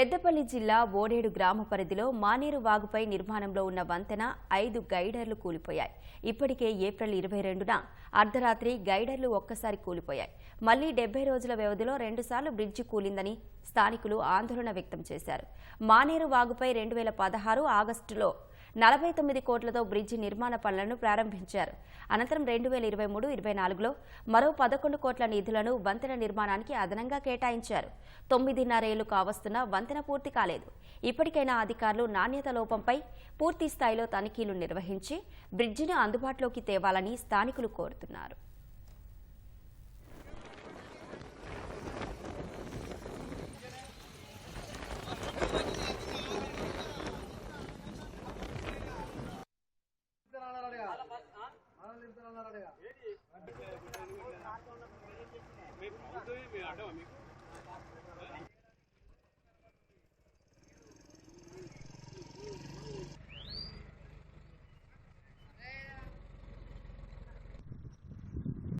పెద్దపల్లి జిల్లా ఓడేడు గ్రామ పరిధిలో మానేరు వాగుపై నిర్మాణంలో ఉన్న వంతెన ఐదు గైడర్లు కూలిపోయాయి. ఇప్పటికే ఏప్రిల్ ఇరవై రెండున అర్ధరాత్రి గైడర్లు ఒక్కసారి కూలిపోయాయి. మళ్ళీ డెబ్బై రోజుల వ్యవధిలో రెండుసార్లు బ్రిడ్జి కూలిందని స్థానికులు ఆందోళన వ్యక్తం చేశారు. మానేరు వాగుపై రెండు వేల పదహారు ఆగస్టులో నలభై తొమ్మిది కోట్లతో బ్రిడ్జి నిర్మాణ పనులను ప్రారంభించారు. అనంతరం రెండు వేల ఇరవై మూడు ఇరవై నాలుగులో మరో పదకొండు కోట్ల నిధులను వంతెన నిర్మాణానికి అదనంగా కేటాయించారు. తొమ్మిదిన్నరేళ్ళు కావస్తున్న వంతెన పూర్తి కాలేదు. ఇప్పటికైనా అధికారులు నాణ్యత లోపంపై పూర్తి స్థాయిలో తనిఖీలు నిర్వహించి బ్రిడ్జిని అందుబాటులోకి తేవాలని స్థానికులు కోరుతున్నారు. అన్నారట